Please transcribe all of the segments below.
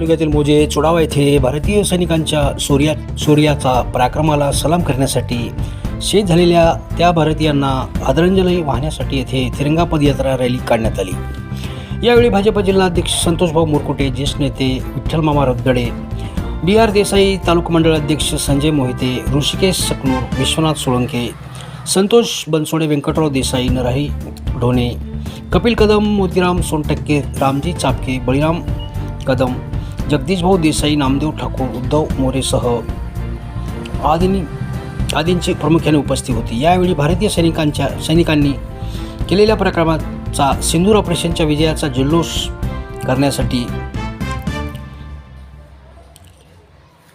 तालुक्यातील मोजे चुडावा येथे भारतीय सैनिकांच्या सूर्या सूर्याचा पराक्रमाला सलाम करण्यासाठी शहीद झालेल्या त्या भारतीयांना आदरांजली वाहण्यासाठी येथे तिरंगा पदयात्रा रॅली काढण्यात आली. यावेळी भाजप जिल्हाध्यक्ष संतोषभाऊ मुरकुटे ज्येष्ठ नेते विठ्ठल मामा रद्दडे बी आर देसाई तालुका मंडळ अध्यक्ष संजय मोहिते ऋषिकेश सकनूर विश्वनाथ सोळंके संतोष बनसोडे व्यंकटराव देसाई नराही ढोणे कपिल कदम मोतीराम सोनटक्के रामजी चापके बळीराम कदम जगदीशभाऊ देसाई नामदेव ठाकूर उद्धव मोरेसह आदींनी आदींची प्रामुख्याने उपस्थित होती. यावेळी भारतीय सैनिकांच्या सैनिकांनी केलेल्या प्रक्रमाचा सिंदूर ऑपरेशनच्या विजयाचा जल्लोष करण्यासाठी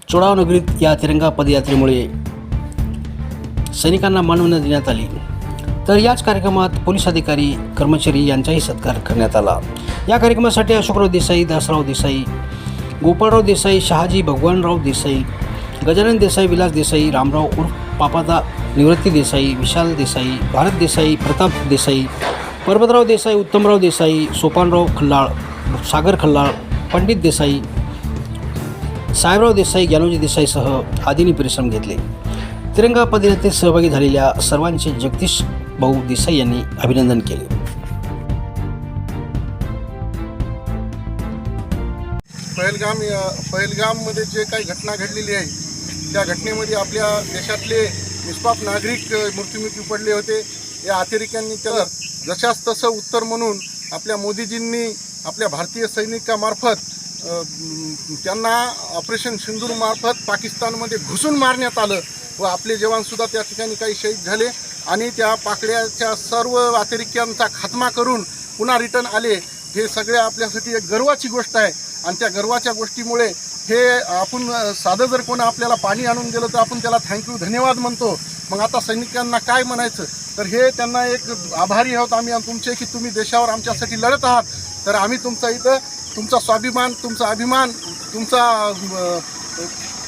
चोडाव नगरीत या तिरंगा पदयात्रेमुळे सैनिकांना मानवना देण्यात आली. तर याच कार्यक्रमात पोलीस अधिकारी कर्मचारी यांचाही सत्कार करण्यात आला. या कार्यक्रमासाठी अशोकराव देसाई दासराव देसाई गोपाळराव देसाई शहाजी भगवानराव देसाई गजानन देसाई विलास देसाई रामराव उर्फ पापादा निवृत्ती देसाई विशाल देसाई भारत देसाई प्रताप देसाई पर्वतराव देसाई उत्तमराव देसाई सोपानराव खल्लाळ सागर खल्लाळ पंडित देसाई साहेबराव देसाई ज्ञानोजी देसाईसह आदींनी परिश्रम घेतले. तिरंगा पदयात्रेत सहभागी झालेल्या सर्वांचे जगदीश भाऊ देसाई यांनी अभिनंदन केले. पहलगाम पहलगाममध्ये जे काही घटना घडलेली आहे त्या घटनेमध्ये आपल्या देशातले निष्पाप नागरिक मृत्युमुखी पडले होते. या अतिरेक्यांनी त्याला जशास तसं उत्तर म्हणून आपल्या मोदीजींनी आपल्या भारतीय सैनिकामार्फत त्यांना ऑपरेशन सिंदूरमार्फत पाकिस्तानमध्ये घुसून मारण्यात आलं व आपले जवानसुद्धा त्या ठिकाणी काही शहीद झाले आणि त्या पाकड्याच्या सर्व अतिरेक्यांचा खात्मा करून पुन्हा रिटर्न आले. हे सगळे आपल्यासाठी एक गर्वाची गोष्ट आहे. आणि त्या गर्वाच्या गोष्टीमुळे हे आपण साधं जर कोणी आपल्याला पाणी आणून दिलं तर आपण त्याला थँक्यू धन्यवाद म्हणतो. मग आता सैनिकांना काय म्हणायचं? तर हे त्यांना एक आभारी आहोत आम्ही तुमचे की तुम्ही देशावर आमच्यासाठी लढत आहात. तर आम्ही तुमचा इथं तुमचा स्वाभिमान तुमचा अभिमान तुमचा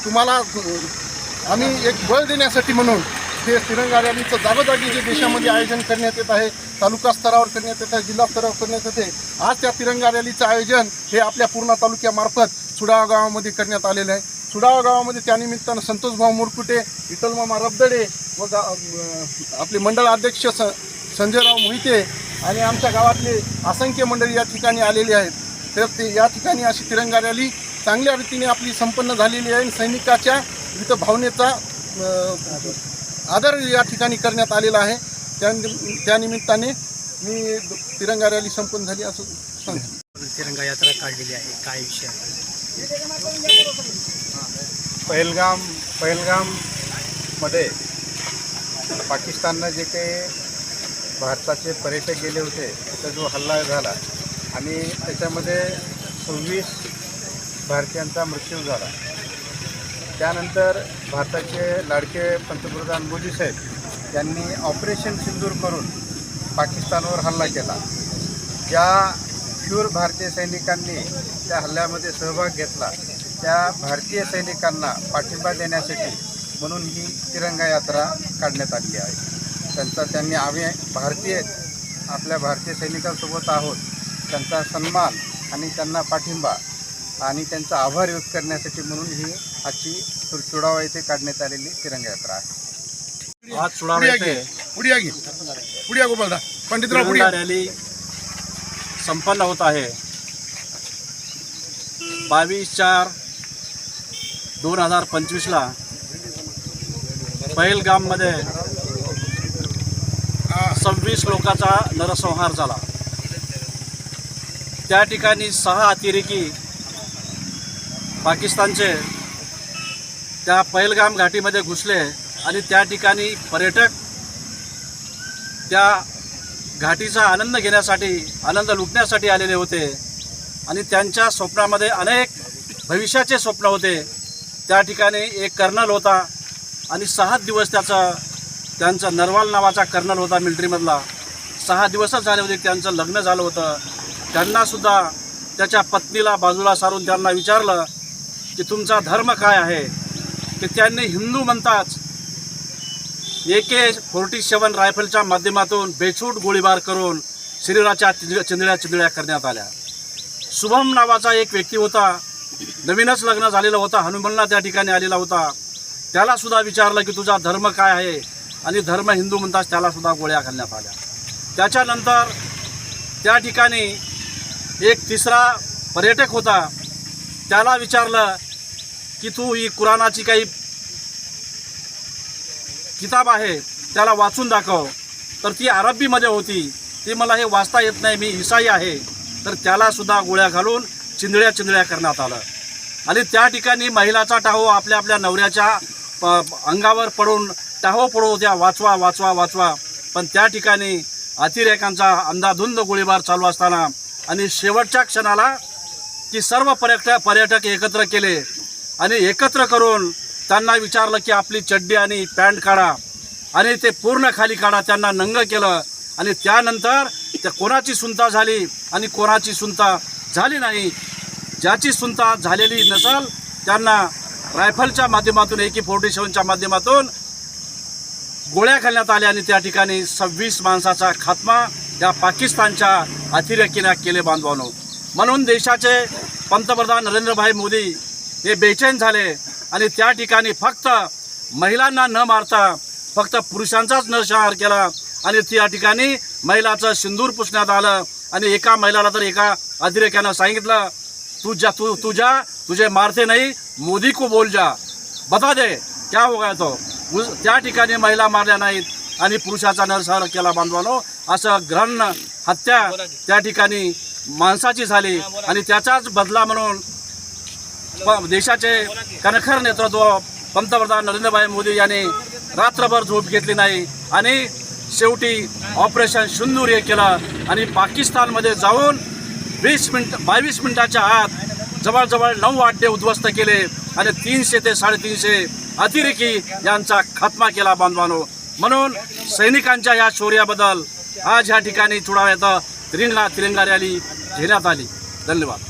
तुम्हाला आम्ही एक बळ देण्यासाठी म्हणून हे तिरंगा रॅलीचं जागोजागी जे देशामध्ये आयोजन करण्यात येत आहे तालुका स्तरावर करण्यात येत आहे जिल्हा स्तरावर करण्यात येते आज त्या तिरंगा रॅलीचं आयोजन हे आपल्या पूर्णा तालुक्यामार्फत सुडावा गावामध्ये करण्यात आलेलं आहे. सुडावा गावामध्ये त्यानिमित्तानं संतोषभाऊ मुरकुटे विठ्ठलमामा रबदडे व गा आपले मंडळ अध्यक्ष स संजयराव मोहिते आणि आमच्या गावातले असंख्य मंडळी या ठिकाणी आलेली आहेत. तर ते या ठिकाणी अशी तिरंगा रॅली चांगल्या रीतीने आपली संपन्न झालेली आहे आणि सैनिकाच्या इथं भावनेचा आदर या ठिकाणी करण्यात आलेला आहे. त्या त्यानिमित्ताने मी तिरंगा रॅली संपन्न झाली असं सांगतो तिरंगा यात्रा काढलेली आहे. काय विषय पहलगाम पहलगाममध्ये पाकिस्ताननं जे काही भारताचे पर्यटक गेले होते त्याचा जो हल्ला झाला आणि त्याच्यामध्ये सव्वीस भारतीयांचा मृत्यू झाला. त्यानंतर भारताचे लाडके पंतप्रधान मोदी साहेब यांनी ऑपरेशन सिंदूर करून पाकिस्तानवर हल्ला केला. ज्या शूर भारतीय सैनिकांनी त्या हल्ल्यामध्ये सहभाग घेतला त्या भारतीय सैनिकांना पाठिंबा देण्यासाठी म्हणून ही तिरंगा यात्रा काढण्यात आली आहे. त्यांचा त्यांनी आम्ही भारतीय आपल्या भारतीय सैनिकांसोबत आहोत. त्यांचा सन्मान आणि त्यांना पाठिंबा आणि त्यांचा आभार व्यक्त करण्यासाठी म्हणून ही आजची चुडावा येथे काढण्यात आलेली तिरंगा यात्रा आहे. आज चुडावा येथे पुढे घे पुढे गोपालदा. पंडितराव रॅली संपन्न होत आहे. बावीस चार दोन हजार पंचवीसला पहिलगाममध्ये सव्वीस लोकांचा नरसंहार झाला. त्या ठिकाणी सहा अतिरेकी पाकिस्तानचे त्या पहिलगाम घाटीमध्ये घुसले आणि त्या ठिकाणी पर्यटक त्या घाटीचा आनंद घेण्यासाठी आनंद लुटण्यासाठी आलेले होते. आणि त्यांच्या स्वप्नामध्ये अनेक भविष्याचे स्वप्न होते. त्या ठिकाणी एक कर्नल होता आणि सहा दिवस त्याचा त्यांचा नरवाल नावाचा कर्नल होता मिलिटरीमधला. सहा दिवसच झाले होते त्यांचं लग्न झालं होतं. त्यांनासुद्धा त्याच्या पत्नीला बाजूला सारून त्यांना विचारलं की तुमचा धर्म काय आहे? त्यांनी हिंदू म्हणताच ए के फोर्टी सेवन रायफलच्या माध्यमातून बेछूट गोळीबार करून शरीराच्या चिंदळ्या चिंदळ्या करण्यात आल्या. शुभम नावाचा एक व्यक्ती होता. नवीनच लग्न झालेला होता. हनुमानला त्या ठिकाणी आलेला होता. त्यालासुद्धा विचारलं की तुझा धर्म काय आहे? आणि धर्म हिंदू म्हणताच त्यालासुद्धा गोळ्या घालण्यात आल्या. त्याच्यानंतर त्या ठिकाणी एक तिसरा पर्यटक होता. त्याला विचारलं की तू ही कुराणाची काही किताब आहे त्याला वाचून दाखव. तर ती अरबीमध्ये होती. ती मला हे वाचता येत नाही मी ईसाई आहे. तर त्यालासुद्धा गोळ्या घालून चिंदळ्या चिंदळ्या करण्यात आलं. आणि त्या ठिकाणी महिलाचा टाहो आपल्या आपल्या नवऱ्याच्या प अंगावर पडून टाहो पडू द्या वाचवा वाचवा वाचवा. पण त्या ठिकाणी अतिरेकांचा अंधाधुंद गोळीबार चालू असताना आणि शेवटच्या क्षणाला की सर्व पर्यटक पर्यटक एकत्र केले. आणि एकत्र करून त्यांना विचारलं की आपली चड्डी आणि पॅन्ट काढा आणि ते पूर्ण खाली काढा त्यांना नंग केलं. आणि त्यानंतर त्या कोणाची सुनता झाली आणि कोणाची सुनता झाली नाही. ज्याची सुनता झालेली नसल त्यांना रायफलच्या माध्यमातून एके फोर्टी सेवनच्या माध्यमातून गोळ्या घालण्यात आल्या आणि त्या ठिकाणी सव्वीस माणसाचा खात्मा या पाकिस्तानच्या अतिरेकीने केले बांधवानो. म्हणून देशाचे पंतप्रधान नरेंद्रभाई मोदी हे बेचैन झाले. आणि त्या ठिकाणी फक्त महिलांना न मारता फक्त पुरुषांचाच नरसंहार केला. आणि त्या ठिकाणी महिलाचं सिंदूर पुसण्यात आलं. आणि एका महिलाला तर एका अतिरेक्यानं सांगितलं तू जा तू तुझ्या तुझे मारते नाही मोदी को बोल जा. बता दे क्या होगा तो? त्या ठिकाणी महिला मारल्या नाहीत. आणि पुरुषाचा नरसंहार केला बांधवानो. असं घ्रण हत्या त्या ठिकाणी माणसाची झाली. आणि त्याचाच बदला म्हणून देशाचे कणखर नेतृत्व पंतप्रधान नरेंद्रभाई मोदी यांनी रात्रभर झोप घेतली नाही आणि शेवटी ऑपरेशन सिंदूर हे केलं आणि पाकिस्तानमध्ये जाऊन वीस मिनिट बावीस मिनिटाच्या आत जवळजवळ नऊ आड्डे उद्ध्वस्त केले आणि तीनशे ते साडेतीनशे अतिरेकी यांचा खात्मा केला बांधवानो. म्हणून सैनिकांच्या या शौर्याबद्दल आज ह्या ठिकाणी चुडाव्यात तिरंगा तिरंगा रॅली घेण्यात आली. धन्यवाद.